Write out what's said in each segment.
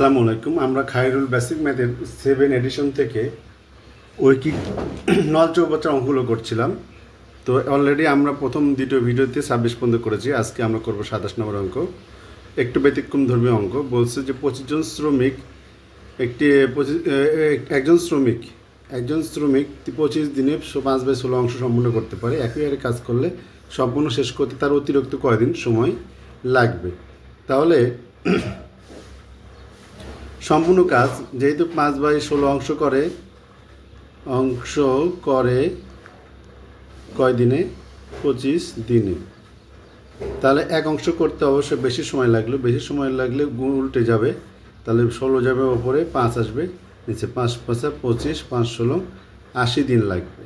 আসসালামু আলাইকুম। আমরা খায়রুল বেসিক ম্যাথের সেভেন এডিশন থেকে ঐকিক নল চৌবাচ্চার অঙ্কগুলো করছিলাম। তো অলরেডি আমরা প্রথম দ্বিতীয় ভিডিওতে ছাব্বিশ পর্যন্ত করেছি। আজকে আমরা করব সাতাশ নম্বর অঙ্ক। একটু ব্যতিক্রম ধর্মীয় অঙ্ক। বলছে যে পঁচিশ জন শ্রমিক, একটি, পঁচিশ একজন শ্রমিক একজন শ্রমিক পঁচিশ দিনে পাঁচ বাই ষোলো অংশ সম্পূর্ণ করতে পারে। একই হারে কাজ করলে সম্পূর্ণ শেষ করতে তার অতিরিক্ত কয়দিন সময় লাগবে? তাহলে সম্পূর্ণ কাজ, যেহেতু পাঁচ বাই ষোলো অংশ করে অংশ করে কয় দিনে? পঁচিশ দিনে। তাহলে এক অংশ করতে অবশ্যই বেশি সময় লাগল। বেশি সময় লাগলে গুণ উল্টে যাবে। তাহলে ষোলো যাবে ওপরে, পাঁচ আসবে, নিচে পাঁচ, পাঁচা পঁচিশ, পাঁচ ষোলো, আশি দিন লাগবে।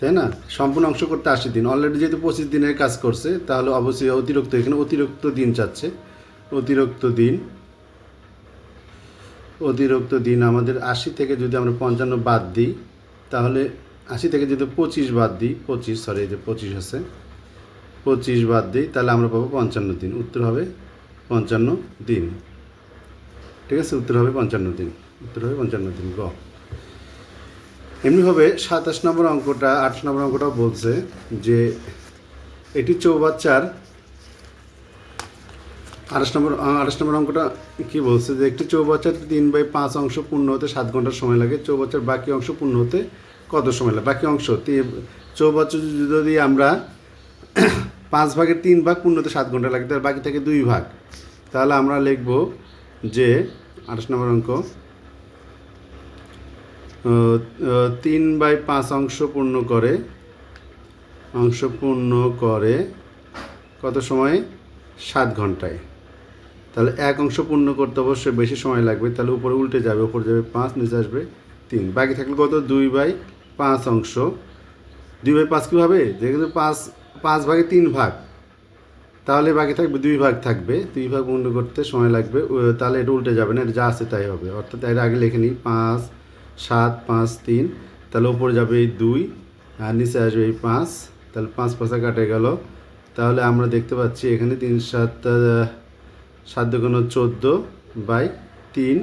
তাই না? সম্পূর্ণ অংশ করতে আশি দিন। অলরেডি যেহেতু পঁচিশ দিনের কাজ করছে, তাহলে অবশ্যই অতিরিক্ত, এখানে অতিরিক্ত দিন চাচ্ছে। অতিরিক্ত দিন অতিরিক্ত দিন আমাদের আশি থেকে যদি আমরা পঞ্চান্ন বাদ দিই, তাহলে আশি থেকে যদি পঁচিশ বাদ দিই, পঁচিশ সরি এই যে পঁচিশ আছে, পঁচিশ বাদ দিই, তাহলে আমরা পাবো পঞ্চান্ন দিন। উত্তর হবে পঞ্চান্ন দিন। ঠিক আছে? উত্তর হবে পঞ্চান্ন দিন। উত্তর হবে পঞ্চান্ন দিন। গ। এমনিভাবে সাতাশ নম্বর অঙ্কটা, আঠাশ নম্বর অঙ্কটাও বলছে যে এটি চৌবাচ্চার আঠাশ নম্বর আঠাশ নম্বর অঙ্কটা কি বলছে যে একটি চৌবাচ্চার তিন বাই পাঁচ অংশ পূর্ণ হতে সাত ঘণ্টা সময় লাগে, চৌবাচ্চার বাকি অংশ পূর্ণ হতে কত সময় লাগে? বাকি অংশ চৌবাচ্চা যদি আমরা পাঁচ ভাগের তিন ভাগ পূর্ণ হতে সাত ঘণ্টা লাগে তার বাকি থেকে দুই ভাগ। তাহলে আমরা লিখব যে, আঠাশ নম্বর অঙ্ক তিন বাই পাঁচ অংশ পূর্ণ করে, অংশ পূর্ণ করে কত সময়ে? সাত ঘন্টায়। তাহলে এক অংশ পূর্ণ করতে অবশ্যই বেশি সময় লাগবে, তাহলে উপরে উল্টে যাবে, উপরে যাবে পাঁচ, নিচে আসবে তিন। বাকি থাকলে কত? দুই বাই পাঁচ অংশ। দুই বাই পাঁচ কীভাবে? যেখানে পাঁচ পাঁচ ভাগে তিন ভাগ। তাহলে বাকি থাকবে দুই ভাগ থাকবে। দুই ভাগ পূর্ণ করতে সময় লাগবে। তাহলে এটা উল্টে যাবে না, এটা যা আছে তাই হবে। অর্থাৎ এর আগে লিখে নিই, পাঁচ, সাত, পাঁচ, তিন। তাহলে উপরে যাবে এই দুই, আর নিচে আসবে এই পাঁচ। তাহলে পাঁচ পাঁচা কাটে গেল। তাহলে আমরা দেখতে পাচ্ছি এখানে তিন, সাত সাত দুগুণ চোদ্দ বাই তিন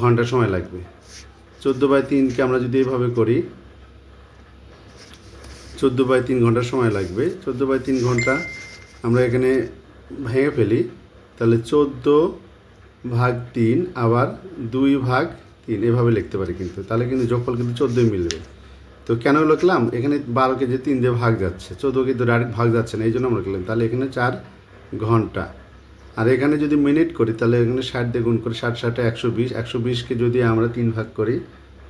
ঘণ্টা সময় লাগবে। চোদ্দ বাই তিনকে আমরা যদি এভাবে করি, চোদ্দ বাই তিন ঘণ্টা সময় লাগবে। চোদ্দ বাই তিন ঘণ্টা আমরা এখানে ভেঙে ফেলি, তাহলে চোদ্দ ভাগ তিন আবার দুই ভাগ তিন, এভাবে লিখতে পারি কিন্তু। তাহলে কিন্তু যোগফল কিন্তু চোদ্দোই মিলবে। তো কেন লিখলাম? এখানে বারোকে যে তিন দিয়ে ভাগ যাচ্ছে চোদ্দ কিন্তু ডাইরেক্ট ভাগ যাচ্ছে না, এই জন্য আমরা লিখলাম। তাহলে এখানে চার ঘণ্টা। আর এখানে যদি মিনিট করি, তাহলে এখানে ষাট দিয়ে গুণ করি ষাট, ষাটে একশো বিশ। একশো বিশকে যদি আমরা তিন ভাগ করি,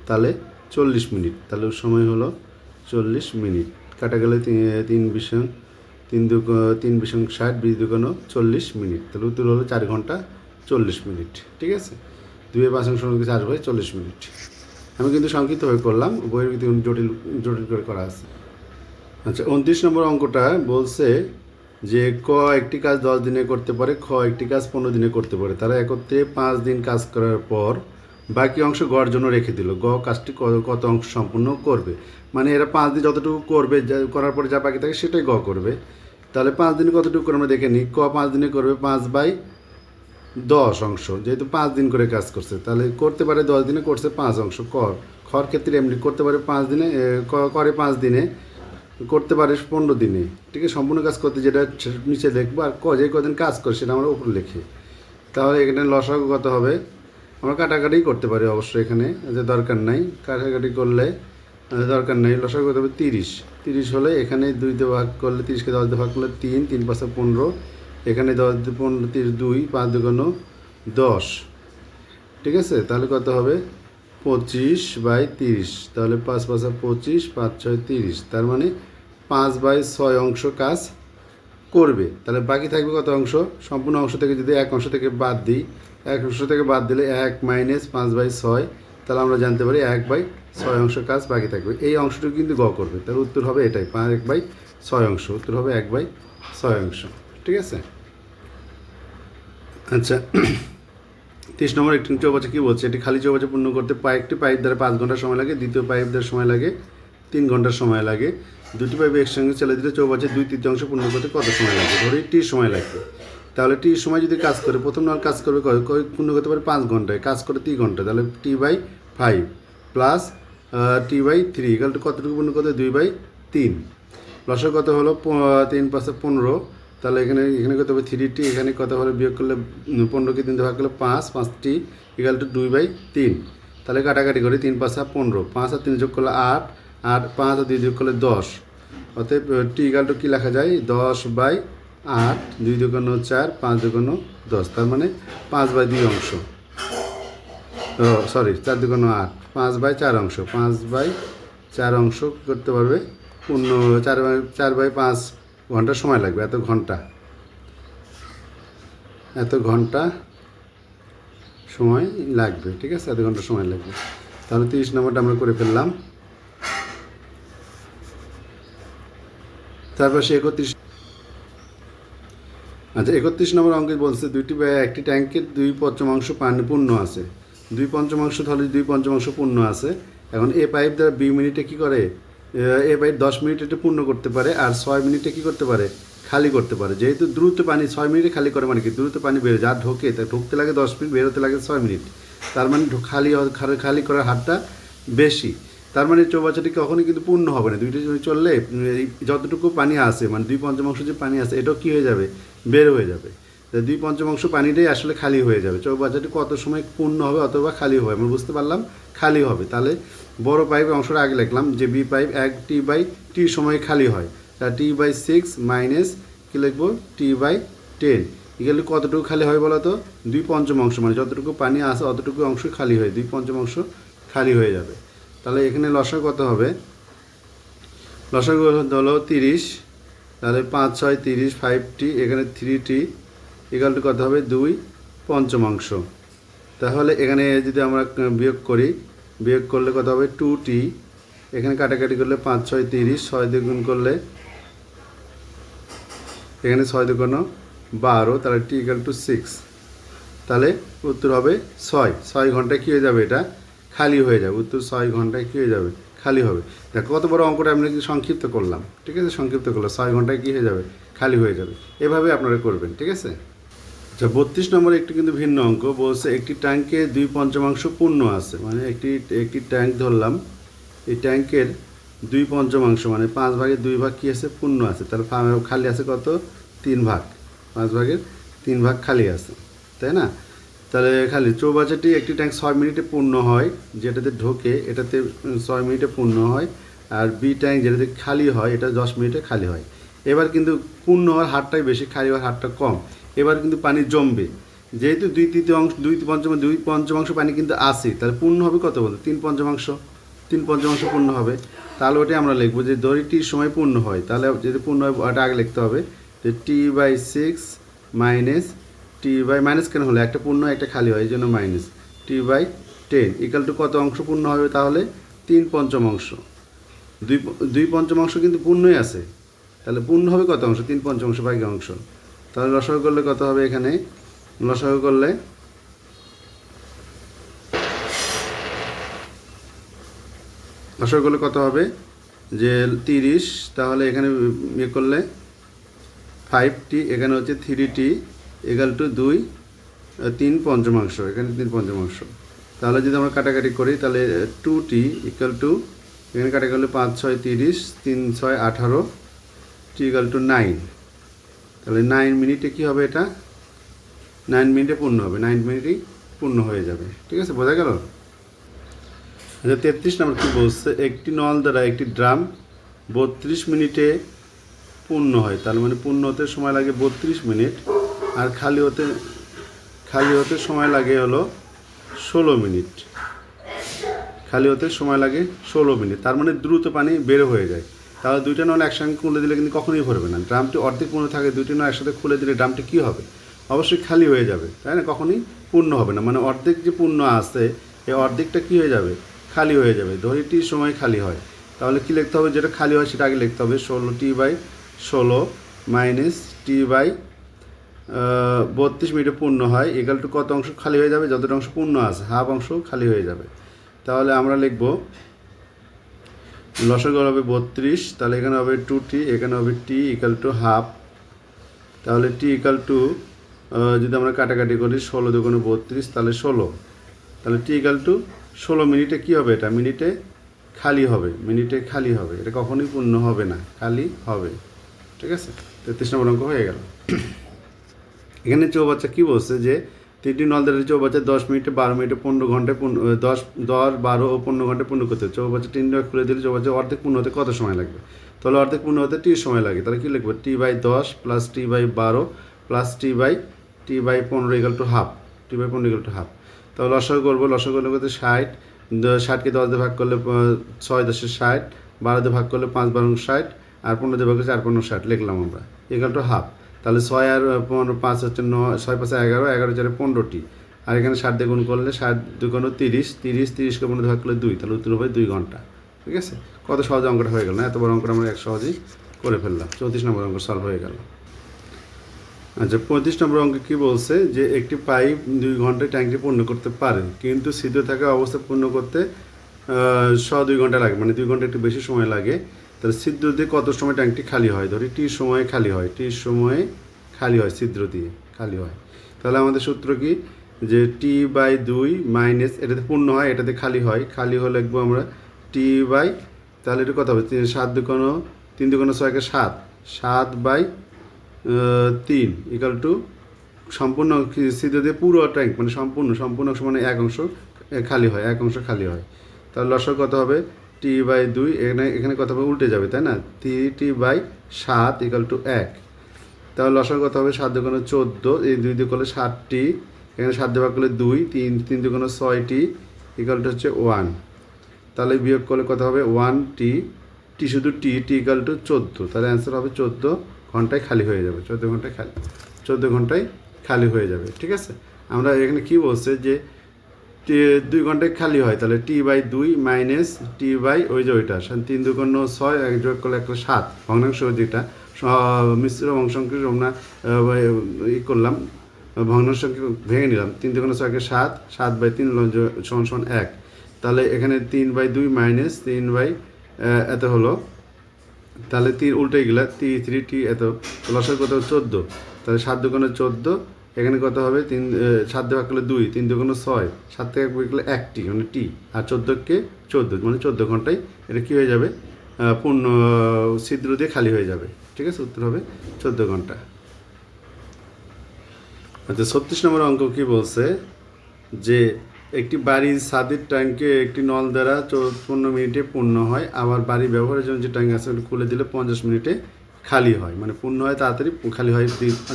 তাহলে চল্লিশ মিনিট। তাহলে সময় হলো চল্লিশ মিনিট। কাটা গেলে তিন বিশং, তিন দু তিন বিশং ষাট, বিশ দুগুণ চল্লিশ মিনিট। তাহলে উত্তর হলো চার ঘণ্টা চল্লিশ মিনিট। ঠিক আছে? দুয়ে পাঁচ অংশ চার ভাই চল্লিশ মিনিট। আমি কিন্তু সংক্ষিপ্তভাবে করলাম, বইয়ের ভিতরে জটিল জটিল করে করা আছে। আচ্ছা উনত্রিশ নম্বর অঙ্কটা বলছে যে ক একটি কাজ দশ দিনে করতে পারে, খ একটি কাজ পনেরো দিনে করতে পারে। তারা একত্রে পাঁচ দিন কাজ করার পর বাকি অংশ গড় জন্য রেখে দিল। গ কাজটি কত অংশ সম্পূর্ণ করবে? মানে এরা পাঁচ দিন যতটুকু করবে করার পরে যা বাকি থাকে সেটাই গ করবে। তাহলে পাঁচ দিনে কতটুকু করে আমরা দেখে নিই? ক পাঁচ দিনে করবে পাঁচ বাই দশ অংশ। যেহেতু পাঁচ দিন করে কাজ করছে, তাহলে করতে পারে দশ দিনে করছে পাঁচ অংশ। কর খর ক্ষেত্রে এমনি করতে পারে পাঁচ দিনে করে পাঁচ দিনে করতে পারে পনেরো দিনে। ঠিক আছে, সম্পূর্ণ কাজ করতে যেটা নিচে দেখব আর ক, যে কদিন কাজ করে সেটা আমরা উপরে লিখি। তাহলে এখানে লসাগু কত হবে? আমরা কাটাকাটি করতে পারি অবশ্যই এখানে যে দরকার নাই। কাটাকাটি করলে দরকার নেই। লসাগু কত হবে তিরিশ। তিরিশ হলে এখানে দুই দিয়ে ভাগ করলে তিরিশকে দশ দিয়ে ভাগ করলে তিন তিন পাঁচে পনেরো। এখানে দশ পনেরো, তিরিশ দুই, পাঁচ দু দুগুণ দশ। ঠিক আছে, তাহলে কত হবে? পঁচিশ বাই তিরিশ। তাহলে পাঁচ পাঁচা পঁচিশ, পাঁচ ছয় তিরিশ। তার মানে পাঁচ বাই ছয় অংশ কাজ করবে। তাহলে বাকি থাকবে কত অংশ? সম্পূর্ণ অংশ থেকে যদি এক অংশ থেকে বাদ দিই, এক অংশ থেকে বাদ দিলে এক মাইনাস পাঁচ বাই ছয়, তাহলে আমরা জানতে পারি এক বাই ছয় অংশ কাজ বাকি থাকবে। এই অংশটুকু কিন্তু গ করবে। তাহলে উত্তর হবে এটাই, পাঁচ এক বাই ছয় অংশ। উত্তর হবে এক বাই ছয় অংশ। ঠিক আছে? আচ্ছা। তিরিশ নম্বর একটি চৌবাচ্চা কী বলছে? এটি খালি চৌবাচ্চা পূর্ণ করতে পাই একটি পাইপ দ্বারা পাঁচ ঘণ্টা সময় লাগে, দ্বিতীয় পাইপ দ্বারা সময় লাগে, তিন ঘণ্টার সময় লাগে। দুটি পাইপ একসঙ্গে চলে দিলে চৌবাচ্চা দুই তৃতীয়াংশ পূর্ণ করতে কত সময় লাগে? ধরে টি সময় লাগবে। তাহলে টি সময় যদি কাজ করে, প্রথম নল কাজ করবে পূর্ণ করতে পারে পাঁচ ঘন্টায়, কাজ করে তিন ঘণ্টা। তাহলে T by five plus T by three equal কতটুকু পূর্ণ করতে দুই বাই তিন। লসের কত হলো? তিন পাঁচে পনেরো। তাহলে এখানে এখানে কত হবে? থ্রি টি এখানে কত হলো বিয়োগ করলে পনেরোকে তিন ভাগ করলে পাঁচ, পাঁচটি ইকাল টু দুই বাই তিন। তাহলে কাটাকাটি করি, তিন, পাঁচা পনেরো। পাঁচ আর তিন যোগ করলে আট আট পাঁচ আর দুই যোগ করলে দশ। অতএব টি ইকাল টু কী লেখা যায়? দশ বাই আট, দুই দুগুণ চার, পাঁচ দুগুণ দশ। তার মানে পাঁচ বাই দুই অংশ। সরি চার দুগুণ আট। পাঁচ বাই চার অংশ। পাঁচ বাই চার অংশ করতে পারবে? পূর্ণ, চার বাই চার বাই পাঁচ ঘণ্টা সময় লাগবে, এত ঘণ্টা। এত ঘণ্টা সময় লাগবে, ঠিক আছে? এত ঘণ্টা সময় লাগবে। তাহলে তিরিশ নম্বরটা আমরা করে ফেললাম। তারপর সে একত্রিশ আচ্ছা একত্রিশ নম্বর অঙ্কে বলছে, দুইটি একটি ট্যাঙ্কের দুই পঞ্চমাংশ পানি পূর্ণ আছে। দুই পঞ্চমাংশ তাহলে দুই পঞ্চমাংশ পূর্ণ আছে। এখন এ পাইপ দ্বারা বি মিনিটে কি করে? আহ, এ পাইপ দশ মিনিট এটা পূর্ণ করতে পারে আর ছয় মিনিটে কি করতে পারে? খালি করতে পারে। যেহেতু দ্রুত পানি ছয় মিনিটে খালি করে মানে কি? দ্রুত পানি বেরো যা ঢোকে তা ঢুকতে লাগে দশ মিনিট বেরোতে লাগে ছয় মিনিট। তার মানে খালি খালি- করার হারটা বেশি। তার মানে চৌবাচ্চাটি কখনোই কিন্তু পূর্ণ হবে না। দুইটা চললে যতটুকু পানি আছে মানে দুই পঞ্চমাংশ যে পানি আছে এটাও কী হয়ে যাবে? বের হয়ে যাবে। দুই পঞ্চমাংশ পানিটাই আসলে খালি হয়ে যাবে। চৌবাচ্চাটি কত সময় পূর্ণ হবে অথবা খালি হবে? আমরা বুঝতে পারলাম খালি হবে। তাহলে বড় পাইপ অংশটা আগে লিখলাম যে বি পাইপ এক টি বাই টি সময় খালি হয়। তা টি বাই সিক্স মাইনাস কী লিখব? T by ten. এগুলো কতটুকু খালি হয় বলো তো দুই পঞ্চমাংশ মানে যতটুকু পানি আসে অতটুকু অংশ খালি হয়। দুই পঞ্চমাংশ খালি হয়ে যাবে। তাহলে এখানে লসা কত হবে? লসা হলো তিরিশ। তাহলে পাঁচ ছয় তিরিশ ফাইভ টি এখানে থ্রি টি এগাল টু কত হবে? দুই পঞ্চমাংশ। তাহলে এখানে যদি আমরা বিয়োগ করি, বিয়োগ করলে কত হবে? টু টি এখানে কাটাকাটি করলে পাঁচ, ছয়, তিরিশ, ছয় দ্বিগুণ করলে এখানে ছয় দুগুণ বারো, তাহলে টি ইকাল টু সিক্স তাহলে উত্তর হবে ছয়। ছয় ঘন্টায় কী হয়ে যাবে এটা? খালি হয়ে যাবে। উত্তর ছয় ঘন্টায় কী হয়ে যাবে? খালি হবে। দেখো কত বড় অঙ্কটা আমরা কি সংক্ষিপ্ত করলাম। ঠিক আছে? সংক্ষিপ্ত করলাম। ছয় ঘন্টায় কী হয়ে যাবে? খালি হয়ে যাবে। এভাবে আপনারা করবেন। ঠিক আছে? আচ্ছা বত্রিশ নম্বরে একটি কিন্তু ভিন্ন অঙ্ক, বলছে একটি ট্যাঙ্কে দুই পঞ্চমাংশ পূর্ণ আছে মানে একটি একটি ট্যাঙ্ক ধরলাম, এই ট্যাঙ্কের দুই পঞ্চমাংশ মানে পাঁচ ভাগের দুই ভাগ কী আছে? পূর্ণ আছে তাহলে ফা- খালি আছে কত? তিন ভাগ, পাঁচ ভাগের তিন ভাগ খালি আছে, তাই না? তাহলে খালি চৌবাচ্চাটি একটি ট্যাঙ্ক ছয় মিনিটে পূর্ণ হয়, যেটাতে ঢোকে, এটাতে ছয় মিনিটে পূর্ণ হয়, আর বি ট্যাঙ্ক যেটাতে খালি হয়, এটা দশ মিনিটে খালি হয়। এবার কিন্তু পূর্ণ হওয়ার হারটাই বেশি, খালি হওয়ার হারটা কম। এবার কিন্তু পানি জমবে। যেহেতু দুই তৃতীয় অংশ দুই পঞ্চম দুই পঞ্চমাংশ পানি কিন্তু আসে তাহলে পূর্ণ হবে কত বলতো? তিন পঞ্চমাংশ। তিন পঞ্চমাংশ পূর্ণ হবে। তাহলে ওটাই আমরা লিখব যে দড়িটির সময় পূর্ণ হয়। তাহলে যদি পূর্ণ হয়, ওটা আগে লিখতে হবে। যে T by six minus T by minus কেন হলো? একটা পূর্ণ, একটা খালি হয় এই জন্য minus T by ten equal to কত অংশ পূর্ণ হবে তাহলে? তিন পঞ্চমাংশ। দুই দুই পঞ্চমাংশ কিন্তু পূর্ণই আছে। তাহলে পূর্ণ হবে কত অংশ? তিন পঞ্চমাংশ বাকি অংশ। তাহলে লসাগু করলে কত হবে এখানে? লসাগু করলে লসাগু করলে কত হবে? যে তিরিশ, তাহলে এখানে ইয়ে করলে ফাইভ টি এখানে হচ্ছে থ্রি টি এগাল টু দুই তিন পঞ্চমাংশ, এখানে তিন পঞ্চমাংশ। তাহলে যদি আমরা কাটাকাটি করি, তাহলে টু টি ইকাল টু এখানে কাটাকাটি করলে পাঁচ, ছয়, তিরিশ, তিন, ছয়, আঠারো টি ইকাল টু নাইন তাহলে নাইন মিনিটে কী হবে এটা? নাইন মিনিটে পূর্ণ হবে। নাইন মিনিটেই পূর্ণ হয়ে যাবে। ঠিক আছে? বোঝা গেল? আচ্ছা তেত্রিশ নম্বর কী বলছে? একটি নল দ্বারা একটি ড্রাম বত্রিশ মিনিটে পূর্ণ হয়। তার মানে পূর্ণ হতে সময় লাগে বত্রিশ মিনিট আর খালি হতে খালি হতে সময় লাগে হলো ষোলো মিনিট। খালি হতে সময় লাগে ষোলো মিনিট। তার মানে দ্রুত পানি বের হয়ে যায়। তাহলে দুইটা নল একসঙ্গে খুলে দিলে কিন্তু কখনোই ভরবে না। ড্রামটি অর্ধেক পূর্ণ থাকে, দুইটি নল একসাথে খুলে দিলে ড্রামটি কী হবে? অবশ্যই খালি হয়ে যাবে, তাই না? কখনোই পূর্ণ হবে না। মানে অর্ধেক যে পূর্ণ আছে, এই অর্ধেকটা কী হয়ে যাবে? খালি হয়ে যাবে। দড়িটির সময় খালি হয়। তাহলে কী লিখতে হবে? যেটা খালি হয় সেটা আগে লিখতে হবে। ষোলো টি বাই ষোলো মাইনাস টি বাই বত্রিশ মিনিটে পূর্ণ হয়। এগাল টু কত অংশ খালি হয়ে যাবে? যতটা অংশ পূর্ণ আছে, হাফ অংশ খালি হয়ে যাবে। তাহলে আমরা লিখব লসগর হবে বত্রিশ, তাহলে এখানে হবে টু টি এখানে হবে টি ইকাল টু হাফ তাহলে টি ইকাল টু যদি আমরা কাটাকাটি করি ষোলো দুগুণে বত্রিশ, তাহলে ষোলো। তাহলে টি ইকাল টু ষোলো মিনিটে কী হবে এটা? মিনিটে খালি হবে, মিনিটে খালি হবে। এটা কখনোই পূর্ণ হবে না, খালি হবে। ঠিক আছে? তেত্রিশ নম্বর অঙ্ক হয়ে গেল। এখানে চৌবাচ্চা কী বলছে যে তিনটি নলদারের চৌবাচ্চা দশ মিনিটে বারো মিনিটে পনেরো ঘন্টায় দশ দশ, বারো ও পনেরো ঘন্টায় পূর্ণ করতে। চৌবাচ্চা তিনটা খুলে দিলে চৌবাচ্চা অর্ধেক পূর্ণ হতে কত সময় লাগবে? তাহলে অর্ধেক পূর্ণ হতে টি সময় লাগে। তাহলে কী লিখব? টি বাই দশ প্লাস টি বাই বারো plus T by T by পনেরো equal to half T by পনেরো ইকাল টু হাফ তাহলে লসক করব। লসক করলে করতে ষাট। ষাটকে দশ দিয়ে ভাগ করলে ছয় দশে ষাট। বারো দিয়ে ভাগ করলে পাঁচ বারো ষাট। আর পনেরো দিয়ে ভাগ করলে চার পনেরো ষাট। লিখলাম আমরা। ইকাল টু হাফ তাহলে ছয় আর পনেরো, পাঁচ হচ্ছে নয় ছয়, পাঁচে, এগারো এগারো চারে পনেরোটি। আর এখানে ষাট দিয়ে গুণ করলে ষাট দুগুণ তিরিশ তিরিশ, তিরিশকে পনেরো ভাগ করলে দুই, তাহলে উত্তর হবে দুই ঘণ্টা। ঠিক আছে? কত সহজে অঙ্কটা হয়ে গেল না? এত বড় অঙ্কটা আমরা এক সহজেই করে ফেললাম। চৌত্রিশ নম্বর অঙ্ক সলভ হয়ে গেল। আচ্ছা পঁয়ত্রিশ নম্বর অঙ্কে কী বলছে যে একটি পাইপ দুই ঘন্টায় ট্যাঙ্কটি পূর্ণ করতে পারে কিন্তু সিদ্ধ থাকা অবস্থা পূর্ণ করতে শ দুই ঘণ্টা লাগে মানে দুই ঘণ্টা একটু বেশি সময় লাগে। তাহলে ছিদ্র দিয়ে কত সময় ট্যাঙ্কটি খালি হয়? ধরি টি সময়ে খালি হয়, টি সময়ে খালি হয়, ছিদ্র দিয়ে খালি হয়। তাহলে আমাদের সূত্র কি? যে টি বাই দুই মাইনাস এটাতে পূর্ণ হয়, এটাতে খালি হয়। খালি হলে লিখব আমরা টি বাই, তাহলে এটা কত হবে? সাত দুকোনো তিন দুকোনো ছয়কে সাত। সাত বাই তিন ইকাল টু সম্পূর্ণ সিধে দিয়ে পুরো ট্যাঙ্ক মানে সম্পূর্ণ সম্পূর্ণ মানে এক অংশ খালি হয়, এক অংশ খালি হয়। তাহলে লসক কত হবে? টি বাই দুই, এখানে এখানে কথা হবে উল্টে যাবে, তাই না? টি টি বাই সাত ইকাল টু এক। তাহলে লসক কথা হবে? সাত দুগুণ চোদ্দ, এই দুই করলে ষাটটি এখানে সাত ভাগ করলে দুই, তিন তিন দুগুণ ছয়টি ইকাল টু হচ্ছে ওয়ান তাহলে বিয়োগ করলে কথা হবে? ওয়ান টি টি শুধু টি টি ইকাল টু চোদ্দ। তাহলে অ্যান্সার হবে চোদ্দ ঘন্টায় খালি হয়ে যাবে, চোদ্দ ঘন্টায় খালি, চোদ্দ ঘন্টায় খালি হয়ে যাবে, ঠিক আছে? আমরা এখানে কি বলছে যে দুই ঘন্টায় খালি হয়, তাহলে টি বাই দুই মাইনাস টি বাই ওই যে ওইটা তিন দুগুণ ছয়, এক যোগ করলে একটা সাত, ভগ্নাংশ যেটা মিশ্র অংশকে আমরা ই করলাম, ভগ্নাংশকে ভেঙে নিলাম, তিন দুগুণ ছয়কে সাত সাত বাই তিন সমান সমান এক, তাহলে এখানে তিন বাই দুই মাইনাস তিন বাই এত হলো, তাহলে তিন উল্টে গেলা টি, থ্রি, টি এত, লসের কত চোদ্দ, তাহলে সাত দু দুগুণে চোদ্দ এখানে কত হবে? তিন সাত ভাগ করলে দুই, তিন দু দুগুণে ছয়, সাত থেকে ভাগ করলে একটি মানে টি। আর চোদ্দোকে চোদ্দ মানে চোদ্দ ঘন্টায় এটা কী হয়ে যাবে? পূর্ণ, ছিদ্র দিয়ে খালি হয়ে যাবে। ঠিক আছে? উত্তর হবে চোদ্দ ঘণ্টা। আচ্ছা ছত্রিশ নম্বর অঙ্ক কী বলছে? যে একটি বাড়ির ছাদের ট্যাঙ্কে একটি নল দ্বারা চৌপন্ন মিনিটে পূর্ণ হয়, আবার বাড়ি ব্যবহারের জন্য যে ট্যাঙ্ক আছে ওটা খুলে দিলে পঞ্চাশ মিনিটে খালি হয়। মানে পূর্ণ হয় তাড়াতাড়ি, খালি হয়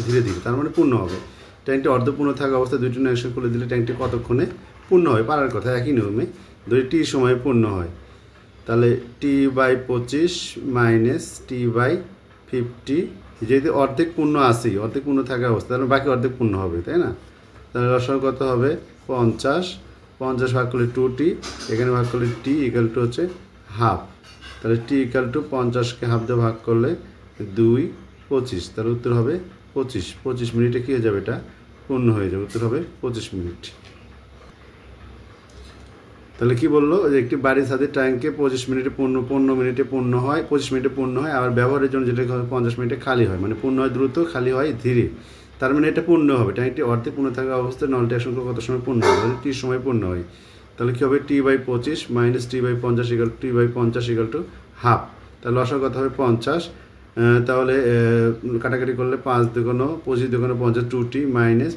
ধীরে ধীরে। তার মানে পূর্ণ হবে। ট্যাঙ্কটি অর্ধপূর্ণ থাকা অবস্থায় দুইটি একসাথে খুলে দিলে ট্যাঙ্কটি কতক্ষণে পূর্ণ হয়? পারার কথা, একই নিয়মে দুইটি সময়ে পূর্ণ হয়, তাহলে টি বাই পঁচিশ মাইনাস টি বাই ফিফটি, যেহেতু অর্ধেক পূর্ণ আসেই অর্ধেক পূর্ণ থাকা অবস্থা তাহলে বাকি অর্ধেক পূর্ণ হবে, তাই না? তাহলে রসয় কত হবে? পঞ্চাশ পঞ্চাশ ভাগ করলে টু টি এখানে ভাগ করলে টি ইকাল টু হচ্ছে হাফ তাহলে টি ইকাল টু পঞ্চাশকে হাফ দিয়ে ভাগ করলে দুই, পঁচিশ, তাহলে উত্তর হবে পঁচিশ পঁচিশ মিনিটে কী হয়ে যাবে এটা? পূর্ণ হয়ে যাবে, উত্তর হবে পঁচিশ মিনিট। তাহলে কি বলল? যে একটি বাড়ির সাথে ট্যাঙ্কে পঁচিশ মিনিটে পূর্ণ পনেরো মিনিটে পূর্ণ হয়, পঁচিশ মিনিটে পূর্ণ হয়, আবার ব্যবহারের জন্য যেটা পঞ্চাশ মিনিটে খালি হয় মানে পূর্ণ হয় দ্রুত, খালি হয় ধীরে। তার মানে এটা পূর্ণ হবে। ট্যাঙ্কটি অর্ধে পূর্ণ থাকা অবস্থায় নলটি একসঙ্গে কত সময় পূর্ণ হবে টি সময় পূর্ণ হয়। তাহলে কী হবে? টি বাই পঁচিশ মাইনাস টি বাই পঞ্চাশ ইকাল টি বাই পঞ্চাশ ইকাল টু হাফ তাহলে লসার কথা হবে পঞ্চাশ। তাহলে কাটাকাটি করলে পাঁচ দুগুণ পঁচিশ দুগুণ পঞ্চাশ টু টি মাইনাস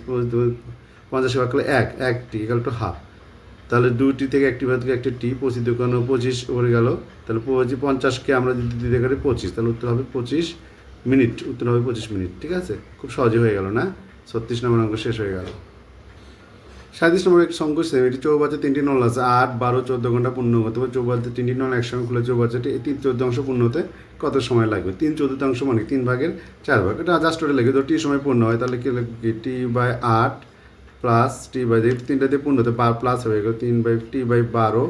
পঞ্চাশ ভাগ করলে এক এক টি ইকাল টু হাফ তাহলে দুটি থেকে একটি বাদ থেকে একটি টি, পঁচিশ দোকানো পঁচিশ করে গেল। তাহলে পঁচিশ পঞ্চাশকে আমরা যদি দিতে পারি পঁচিশ, তাহলে উত্তর হবে পঁচিশ মিনিট, উত্তর হবে পঁচিশ মিনিট, ঠিক আছে? খুব সহজে হয়ে গেল না? ছত্রিশ নম্বর অঙ্ক শেষ হয়ে গেল। সাঁত্রিশ নম্বর একটি সংখ্যা সেম, এটি চৌবাচ্চা তিনটি নল আছে, আট, বারো, চোদ্দ ঘণ্টা পূর্ণ করতে হবে, চৌবাচ্চা তিনটি নল একসঙ্গে খুলে চৌবাচ্চাটি তিন চোদ্দাংশ পূর্ণ হতে কত সময় লাগবে? তিন চতুর্থাংশ মানে তিন ভাগের চার ভাগ। এটা জাস্ট ওটা লেগে তো টি সময় পূর্ণ হয়, তাহলে কি লাগবে টি বাই আট প্লাস টি বাই তিনটা দিয়ে পূর্ণ হতে বার প্লাস হয়ে গেল তিন বাই টি বাই বারো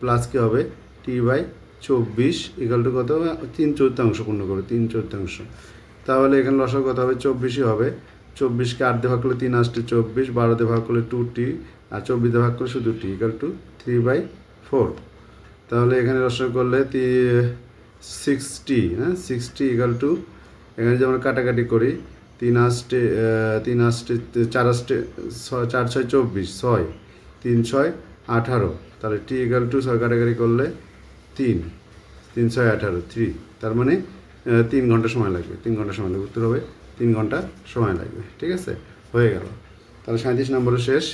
প্লাস কী হবে? টি বাই চব্বিশ ইকাল টু কত হবে? তিন চতুর্থাংশ পূর্ণ করবে তিন চতুর্থাংশ। তাহলে এখানে লসক কত হবে? চব্বিশই হবে। চব্বিশকে আট দিয়ে ভাগ করলে তিন আসতে চব্বিশ, বারো দিয়ে ভাগ করলে টু টি আর চব্বিশ দিয়ে ভাগ করলে শুধু T equal to three by four তাহলে এখানে রসক করলে সিক্সটি হ্যাঁ? সিক্সটি ইকাল টু এখানে যেমন কাটাকাটি করি, তিন আষ্টে তিন আষ্টে চার আষ্টে ছয়, চার, ছয়, চব্বিশ, ছয়, তিন, ছয়, আঠারো। তাহলে টি ইকাল টু ছয় কাটাকাটি করলে তিন তিন, ছয়, আঠারো থ্রি তার মানে তিন ঘণ্টা সময় লাগবে, তিন ঘণ্টা সময় লাগবে, উত্তর হবে। তিন ঘণ্টা সময় লাগবে ঠিক আছে? হয়ে গেল। তাহলে সাঁত্রিশ নম্বরও শেষ।